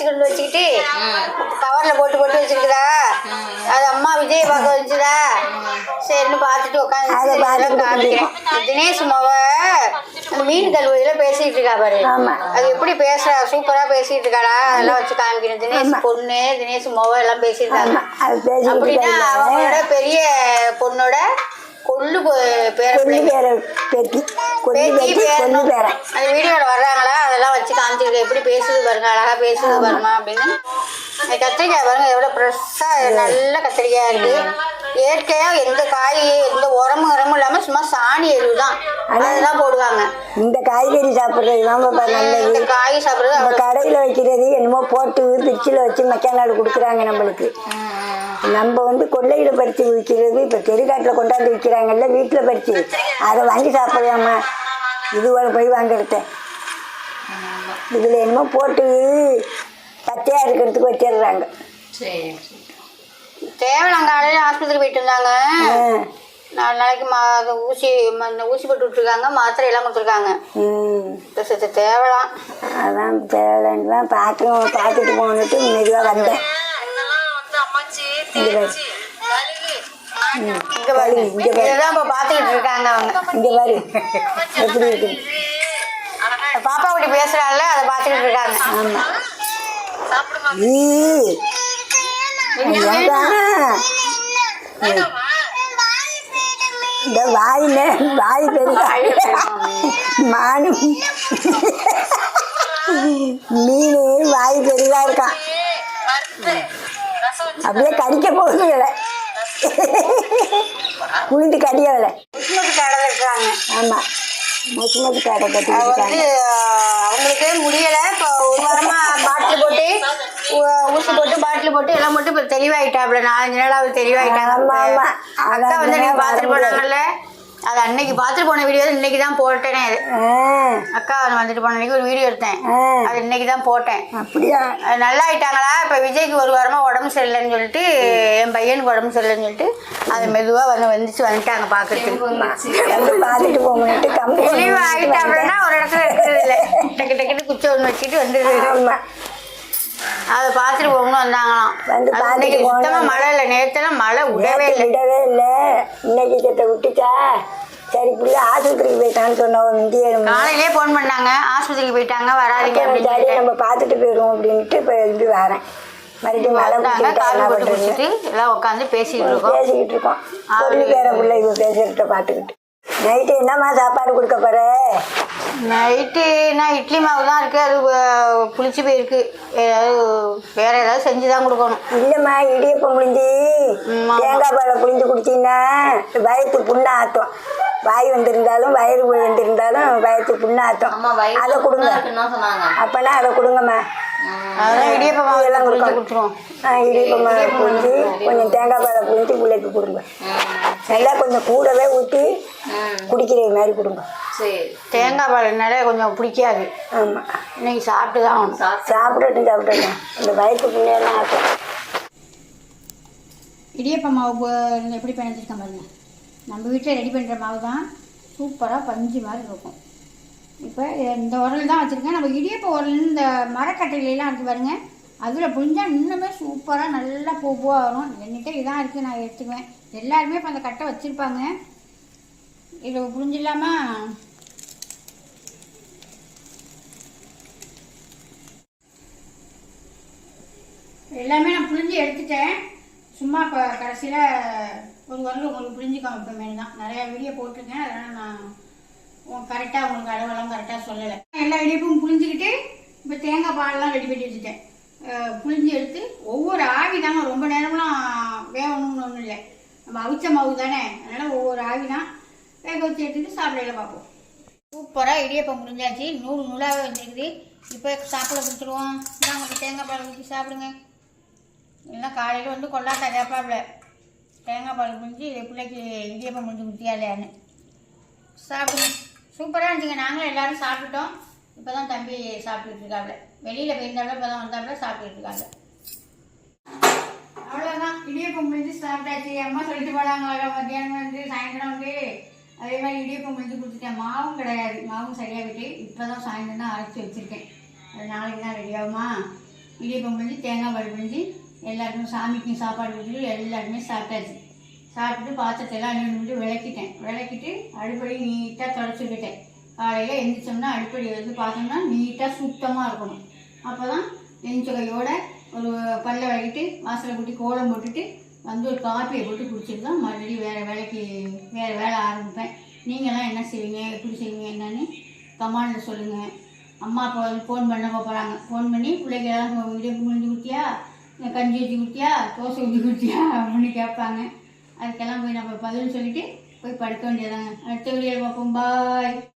அரிசி கொண்டு வச்சுக்கிட்டு கவரில் போட்டு போட்டு வச்சிருக்குதா அது அம்மா விஜய் பார்க்க வச்சுதா. சரின்னு பார்த்துட்டு அதை உட்காந்து காமிக்கிறேன். தினேஷ் மவ மீன் கல்வியில பேசிட்டு இருக்கா பாரு. அது எப்படி பேசுறா? சூப்பரா பேசிட்டு இருக்காடா அதெல்லாம் வச்சு காமிக்கிறேன். தினேஷ் பொண்ணு தினேஷ் மொவ எல்லாம் பேசியிருக்காங்க அது அப்படின்னா. அவங்களோட பெரிய பொண்ணோட கொள்ளு பேர பேர பேத்தி. கொல்லி பேத்தி கொல்லி பேரணும். பேரன். அந்த எப்படி பேசுது பாருங்க அழகா பேசுது பாருங்க அப்படின்னு. கத்திரிக்காய் பாருங்க எவ்வளவு ஃப்ரெஷ்ஷா நல்ல கத்திரிக்காய் இருக்கு. இயற்கையா எந்த காய் எந்த உரமும் உரமும் இல்லாம சும்மா சாணி எருவு தான். அதெல்லாம் போடுவாங்க. இந்த காய்கறி சாப்பிட்றது தான் பாப்பா நல்லது. காய் சாப்பிடுறது நம்ம கடையில் வைக்கிறது என்னமோ போட்டு பிச்சில் வச்சு மெக்கானாடு கொடுக்குறாங்க நம்மளுக்கு. நம்ம வந்து கொள்ளையில் பறித்து விற்கிறது இப்போ தெருக்காட்டில் கொண்டாந்து விற்கிறாங்கல்ல வீட்டில் பறித்து அதை வாங்கி சாப்பிடலாமா? இதுவோட போய் வாங்கிடுத்தேன் இதில் என்னமோ போட்டு பச்சையாக இருக்கிறதுக்கு வச்சிடுறாங்க. சரி தேவலாம் காலையில ஆஸ்பத்திரி போயிட்டு இருந்தாங்க. நாலு நாளைக்கு மா அது ஊசி இந்த ஊசி போட்டு விட்டுருக்காங்க மாத்திரை எல்லாம் கொடுத்துருக்காங்க. ம். இப்போ தேவலாம். அதான் தேவைன்னு தான் பார்க்கணும் பார்த்துட்டு போகணுட்டு மெதுவாக வந்தேன். இங்கே பாரு. இங்க பாரு இங்க பாரு. இதுதான் இப்போ பார்த்துக்கிட்டு இருக்காங்க அவங்க. இங்கே பாரு. எப்படி இருக்குது பாப்பா குட்டி பேசுறாள்ல அதை பார்த்துக்கிட்டு இருக்காங்க? இந்த வாயில வாய் பெருசா மானு. மீன் வாய் பெரிதா இருக்கான் அப்படியே கடிக்க போகுது இல்லை குளிந்து கடியவில்லை ஆமாம் வந்து அவங்களுக்கு முடியல. இப்போ ஒரு வாரமா பாட்டில் போட்டு ஊசி போட்டு பாட்டில் போட்டு எல்லாம் போட்டு இப்போ தெளிவாயிட்டாப்ல நாலஞ்சு நாள் அவர் தெளிவாயிட்டாங்க. அக்கா வந்து அதான் நீங்க பார்த்துட்டு போனாங்கல்ல? அது அன்னைக்கு பார்த்துட்டு போன வீடியோ இன்னைக்கு தான் போட்டேனே அது. அக்கா வந்துட்டு போன அன்னைக்கு ஒரு வீடியோ எடுத்தேன். அது இன்னைக்கு தான் போட்டேன். அப்படியா? நல்லா ஆயிட்டாங்களா? இப்போ விஜய்க்கு ஒரு வாரமாக உடம்பு சரியில்லைன்னு சொல்லிட்டு என் பையனுக்கு உடம்பு சரியில்லைன்னு சொல்லிட்டு அது மெதுவாக வந்து வந்துச்சு வந்துட்டாங்க பார்க்கறதுக்கு பார்த்துட்டு போகணுன்ட்டு கம்பெனி தெளிவு ஆயிட்டாங்கன்னா ஒரு இடத்துல இருக்கிறது இல்லை. டக்கு டக்குன்னு குச்சி ஒன்று வச்சுட்டு வந்துடுது அதை பார்த்துட்டு போகணும் வந்தாங்களாம். வந்து பார்த்துட்டு இன்னைக்கு போகணும். சுத்தமாக மழை இல்லை. நேற்றுலாம் மழை விடவே நேத்து இல்லை. விடவே இல்லை. இன்னைக்கு செத்த விட்டுச்சா சரி பிள்ளை ஆஸ்பத்திரிக்கு போயிட்டான்னு சொன்னவன் முந்தியே காலையிலே ஃபோன் பண்ணாங்க. ஆஸ்பத்திரிக்கு போயிட்டாங்க. வராதீங்க அப்படின்னு சரி சொல்லிட்டு. நம்ம பார்த்துட்டு போயிடுவோம் அப்படின்ட்டு இப்போ எழுதி வரேன். மறுபடியும் மழை வந்தாங்க. பிடிச்சிக்கிட்டா காஃபி என்ன போட்டு பண்ணுறது குடிச்சிட்டு எல்லாம் உட்காந்து பேசிக்கிட்டு இருக்கோம். பேசிக்கிட்டு இருக்கோம். பொண்ணு பேர பிள்ளை இவ பார்த்துக்கிட்டு. நைட்டு என்னம்மா சாப்பாடு கொடுக்க போற? நைட்டு நான் இட்லி மாவு தான் இருக்குது அது புளிச்சு போயிருக்கு. ஏதாவது வேற ஏதாவது செஞ்சு தான் கொடுக்கணும். இல்லைம்மா இடியப்பம் புளிஞ்சு. தேங்காய் பாலை புளிஞ்சு குடிச்சிங்கன்னா வயத்து புண்ணை ஆற்றும் வாய் வந்திருந்தாலும் வயிறு வந்திருந்தாலும் வயத்து புண்ணை ஆற்றும் அதை கொடுங்க. அப்போனா அதை கொடுங்கம்மா. அதெல்லாம் இடியப்ப மாவு எல்லாம் கொடுக்கணும். கொடுத்துருவோம் ஆ இடியப்பம் பாலை புளிஞ்சு கொஞ்சம் தேங்காய் பாலை புளிஞ்சு பிள்ளைக்கு கொடுங்க. நல்லா கொஞ்சம் கூடவே ஊற்றி குடிக்கிற மாதிரி கொடுங்க. சரி. தேங்காய் பால் நிறைய கொஞ்சம் பிடிக்காது. ஆமாம் இன்னைக்கு சாப்பிட்டு தான் ஆகணும். சாப்பிடட்டும் சாப்பிடட்டும். இந்த வயிற்று புண்ணியெல்லாம் ஆற்றும் இடியப்ப மாவு எப்படி பிணைஞ்சிருக்கேன் பாருங்க. நம்ம வீட்டில் ரெடி பண்ணுற மாவு தான் சூப்பராக பஞ்சு மாதிரி இருக்கும். இப்போ இந்த உரல் தான் வச்சுருக்கேன். நம்ம இடியப்ப உரல் இந்த மரக்கட்டையிலலாம் இருக்குது பாருங்க. அதில் புழிஞ்சா இன்னுமே சூப்பராக நல்லா பூ பூவாக வரும். என்கிட்ட இதான் இருக்குது நான் எடுத்துக்குவேன். எல்லாருமே இப்போ அந்த கட்டை வச்சுருப்பாங்க. இது புரிஞ்சிடலாமா எல்லாமே நான் புழிஞ்சு எடுத்துட்டேன். சும்மா இப்போ கடைசியில் ஒரு வரல உங்களுக்கு புழிஞ்சு காமிப்பேன் தான். நிறையா வீடியோ போட்டிருக்கேன். அதனால் நான் கரெக்டாக உங்களுக்கு அளவெல்லாம் கரெக்டாக சொல்லலை. எல்லா இடிப்பும் புரிஞ்சுக்கிட்டு இப்போ தேங்காய் பாலெலாம் ரெடி பண்ணி வச்சுட்டேன். புளிஞ்சு புழிஞ்சு எடுத்து ஒவ்வொரு ஆவி தாங்க ரொம்ப நேரம்லாம் வேகணும்னு ஒன்றும் இல்லை. நம்ம அவிச்ச மாவு தானே. அதனால் ஒவ்வொரு ஆவி தான் வேக வச்சு எடுத்துட்டு சாப்பிடையில பார்ப்போம். சூப்பராக இடியப்பம் முடிஞ்சாச்சு நூறு நூலாகவே வந்துருக்குது. இப்போ சாப்பிட கொடுத்துருவோம் நாங்கள் வந்து தேங்காய் பால் ஊற்றி சாப்பிடுங்க. இல்லைன்னா காலையில் வந்து கொண்டாட்டா கேட்பாப்ல தேங்காய் பால் குடிஞ்சு பிள்ளைக்கு இடியப்பம் முடிஞ்சு கொடுத்தியா இல்லையான்னு. சாப்பிடுங்க. சூப்பராக இருந்துச்சுங்க. நாங்களும் எல்லோரும் சாப்பிட்டுட்டோம். இப்போ தான் தம்பி சாப்பிட்டுட்டு இருக்காப்ல வெளியில் போயிருந்தாப்புல இப்போ தான் வந்தாப்புல சாப்பிட்டுட்டு இருக்காங்க அவ்வளோதான் இடியப்பம் முடிஞ்சு சாப்பிட்டாச்சு. அம்மா சொல்லிட்டு போனாங்க மத்தியானம் வந்து சாயந்தரம் வந்து அதே மாதிரி இடியப்பம் முடிஞ்சு கொடுத்துட்டேன் மாவும் கிடையாது. மாவும் சரியாக விட்டு இப்போ தான் சாயந்தரம் தான் அரைச்சி வச்சுருக்கேன். அது நாளைக்கு தான் ரெடி ஆகுமா? இடியப்பம் பிழிஞ்சு தேங்காய் பால் பிழிஞ்சு எல்லாருக்கும் சாமிக்கும் சாப்பாடு கொடுத்துட்டு எல்லாருமே சாப்பிட்டாச்சு. சாப்பிட்டு பாத்திரத்தை எல்லாம் நின்று விளக்கிட்டேன். விளக்கிட்டு அடுப்படி நீட்டாக தொடச்சிக்கிட்டேன் விட்டுட்டேன். காலையில் எந்திரிச்சோம்னா அடுப்படி வந்து பார்த்தோம்னா நீட்டாக சுத்தமாக இருக்கணும். அப்போ தான் எந்திரிச்ச கையோட ஒரு பல்ல விளக்கிட்டு வாசலை கூட்டி கோலம் போட்டுட்டு வந்து ஒரு காப்பியை போட்டு குடிச்சிட்டு தான் மறுபடியும் வேறு வேலைக்கு வேறு வேலை ஆரம்பிப்பேன். நீங்களாம் என்ன செய்வீங்க? எப்படி செய்வீங்க? என்னன்னு கமாண்டில் சொல்லுங்கள் அம்மா அப்பா வந்து ஃபோன் பண்ண போகிறாங்க ஃபோன் பண்ணி பிள்ளைகளாம் இடியப்பு முடிஞ்சு கொடுத்தியா? கஞ்சி ஊற்றி கொடுத்தியா? தோசை ஊற்றி கொடுத்தியா? அப்படின்னு கேட்பாங்க. அதுக்கெல்லாம் போய் நம்ம பதில் சொல்லிட்டு போய் படுக்க வேண்டியதாங்க அடுத்த வீடியோ பார்ப்போம். பாய்